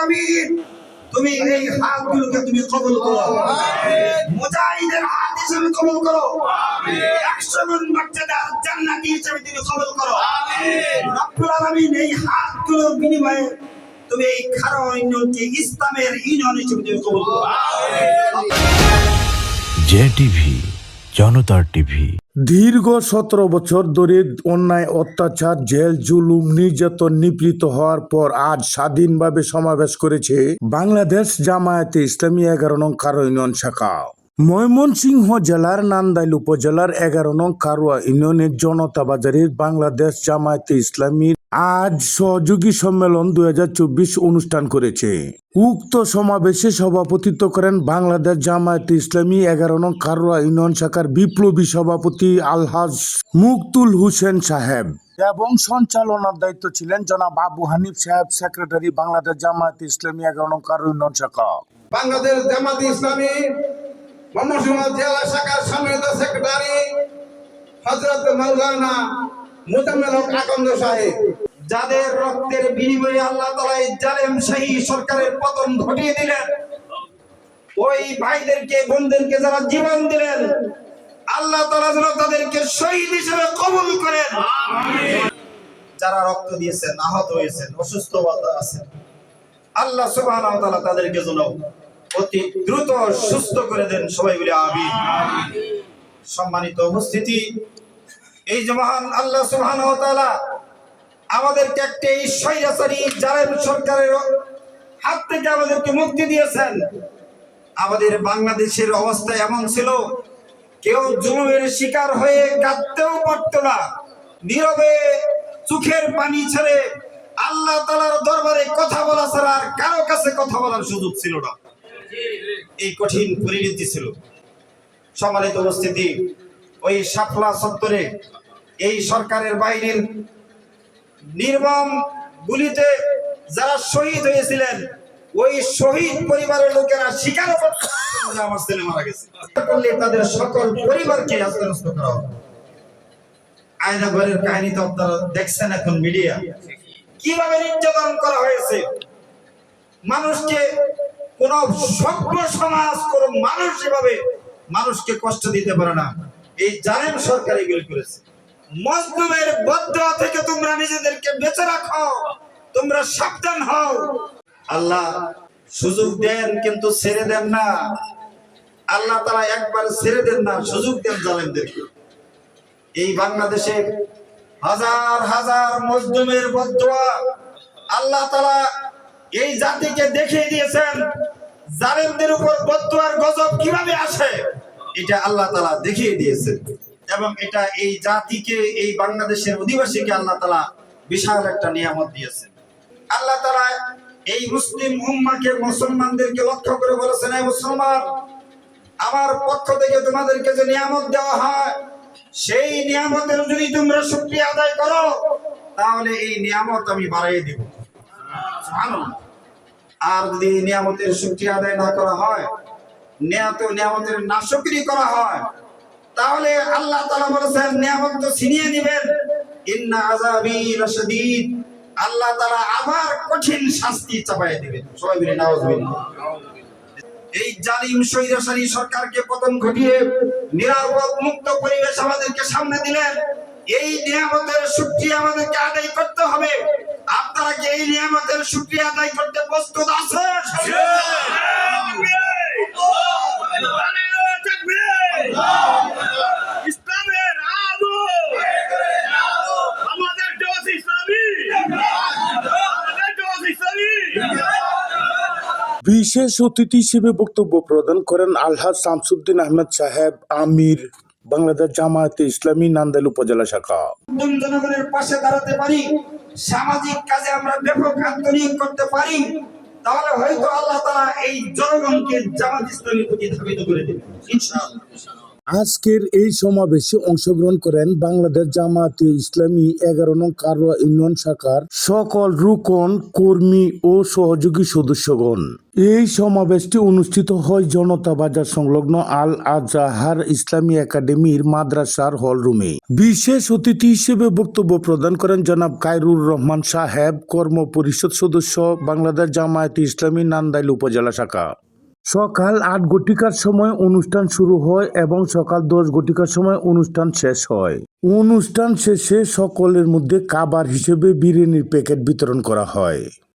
আলামিন তুমি এই হাতগুলোকে তুমি কবুল করো। মুজাহিদের হাত হিসেবে কবুল করো। একশো গুণ মর্যাদার জান্নাতি হিসেবে তুমি কবুল করো। রব্বুল আলামিন এই হাতগুলোর বিনিময়ে তুমি এই খারো ইউনিয়নকে ইসলামের ইউনিয়ন হিসেবে তুমি কবুল করো। জে টিভি জনতার টিভি। দীর্ঘ সতেরো বছর ধরে অন্যায়, অত্যাচার, জেল, জুলুম নির্যাতন নিপীড়িত হওয়ার পর আজ স্বাধীনভাবে সমাবেশ করেছে বাংলাদেশ জামায়াতে ইসলামী এগারো নং কারও ইউনিয়ন শাখা। ময়মনসিংহ জেলার নান্দাইল উপজেলার এগারো নং কারুয়া ইউনিয়নের জনতা বাজারের বাংলাদেশ জামায়াতে ইসলামীর আজ সহযোগী সম্মেলন দুই অনুষ্ঠান করেছে। উক্ত সমাবেশে সভাপতিত্ব করেন বাংলাদেশ জামায়াতে ইসলামী এগারো নং কারুয়া ইউনিয়ন শাখার বিপ্লবী সভাপতি আলহাজ মুকতুল হুসেন সাহেব এবং সঞ্চালনার দায়িত্ব ছিলেন জনাব আবু হানিফ সাহেব, সেক্রেটারি বাংলাদেশ জামায়াতে ইসলামী এগারো নং কারুয়া ইউনিয়ন শাখা। বাংলাদেশ জামাত ইসলামী জেলা শাখার সম্মানিত সেক্রেটারি হজরত মাওলানা মুজাম্মেল হক আকন্দ সাহেব। যাদের রক্তের বিনিময়ে আল্লাহ তালা জালেম শাহী সরকারের পতন ঘটিয়ে দিলেন, ওই ভাইদেরকে, বোনদেরকে যারা জীবন দিলেন, আল্লাহ তালা যেন তাদেরকে শহীদ হিসেবে কবুল করেন। যারা রক্ত দিয়েছেন, আহত হয়েছেন, অসুস্থ আছেন, আল্লাহ তাআলা তাদেরকে যেন অতি দ্রুত সুস্থ করে দেন। সবাই বলে আমিন। সম্মানিত উপস্থিতি, এই যে মহান আল্লাহ সুবহানাহু ওয়া আমাদেরকে একটা স্বৈরাচারী জালেম সরকারের হাত থেকে আমাদেরকে মুক্তি দিয়েছেন। আমাদের বাংলাদেশের অবস্থা এমন ছিল, কেউ জুলুমের শিকার হয়ে কাঁদতেও পারত না। নীরবে চোখের পানি ছেড়ে আল্লাহ তালার দরবারে কথা বলা ছাড়া আর কারও কাছে কথা বলার সুযোগ ছিল না। এই কঠিন পরিণতি ছিল। সম্মানিত উপস্থিতি, ওই সাফলা চত্বরে এই সরকারের বাহিনীর নির্মম গুলিতে যারা শহীদ হয়েছিলেন, ওই শহীদ পরিবারের লোকেরা স্বীকার করতে পারছে না যে আমার ছেলে মারা গেছে। করলে তাদের সকল পরিবারকে করা হবে। আয়না ঘরের কাহিনী তো আপনারা দেখছেন এখন মিডিয়া। কীভাবে নির্যাতন করা হয়েছে? মানুষকে কোন সভ্য সমাজ, কোন মানুষ এভাবে মানুষকে কষ্ট দিতে পারে না, এই জালেম সরকার এগুলি করেছে। মজলুমের বদ্ধ থেকে তোমরা নিজেদেরকে বেঁচে রাখো। তোমরা সাবধান হও। আল্লাহ সুযোগ দেন, কিন্তু ছেড়ে দেন না। আল্লাহ তারা একবার ছেড়ে দেন না, সুযোগ দেন জালেমদেরকে। এই বাংলাদেশে হাজার হাজার মজলুমের বদুয়া আল্লাহ তালা এই জাতিকে দেখিয়ে দিয়েছেন। জালেমদের উপর বদুয়ার গজব কীভাবে আসে, এটা আল্লাহ তালা দেখিয়ে দিয়েছেন। এবং এটা এই জাতিকে, এই বাংলাদেশের অধিবাসীকে আল্লাহ তালা বিশাল একটা নিয়ামত দিয়েছেন। আল্লাহ তালা এই মুসলিম উম্মাকে, মুসলমানদেরকে লক্ষ্য করে বলেছেন এই মুসলমান, আমার পক্ষ থেকে তোমাদেরকে যে নিয়ামত দেওয়া হয়, সেই নিয়ামতের যদি তোমরা শুক্রিয়া আদায় করো, তাহলে এই নিয়ামত আমি বাড়াই দিব। আর যদি নিয়ামতের শুক্রিয়া আদায় না করা হয় নিয়ামতের নাশকরি করা হয় আল্লাহ তাআলা বলেছেন, নিয়ামত তো ছিনিয়ে নেবেন। ইন্না আল্লাহ আবার কঠিন শাস্তি দিবেন। সবাই মিলে এই জালিম সরকারকে পতন ঘটিয়ে নিরাপদ মুক্ত পরিবেশ আমাদেরকে সামনে দিলেন। এই নিয়ামতের শুকরিয়া আমাদেরকে আদায় করতে হবে। আপনারা কি এই নিয়ামতের শুকরিয়া আদায় করতে প্রস্তুত আছেন ইসলামের আলো বাংলাদেশ দেশ ইসলামী বাংলাদেশ দেশ ইসলামী বিশেষ অতিথি হিসেবে বক্তব্য প্রদান করেন আলহাজ শামসুদ্দিন আহমেদ সাহেব আমির বাংলাদেশ জামায়াতে ইসলামী নান্দাইল উপজেলা শাখা। জনগণের পাশে দাঁড়াতে পারি সামাজিক কাজে আমরা ব্যাপক আন্তরিক করতে পারি তাহলে হয়তো আল্লাহ এই জনগণকে জামাত ধাবিত করে ইনশাআল্লাহ। আজকের এই সমাবেশে অংশগ্রহণ করেন বাংলাদেশ জামায়াতে ইসলামী এগারো নং কারোয়া ইউনিয়ন শাখার সকল রুকন কর্মী ও সহযোগী সদস্যগণ। এই সমাবেশটি অনুষ্ঠিত হয় জনতা বাজার সংলগ্ন আল আজাহার ইসলামী একাডেমির মাদ্রাসার হল রুমে বিশেষ অতিথি হিসেবে বক্তব্য প্রদান করেন জনাব কায়রুর রহমান সাহেব, কর্ম পরিষদ সদস্য, বাংলাদেশ জামায়াতে ইসলামী, নান্দাইল উপজেলা শাখা। সকাল আট ঘটিকার সময় অনুষ্ঠান শুরু হয় এবং সকাল দশ ঘটিকার সময় অনুষ্ঠান শেষ হয়। অনুষ্ঠান শেষে সকলের মধ্যে কাবার হিসেবে বিরিয়ানির প্যাকেট বিতরণ করা হয়।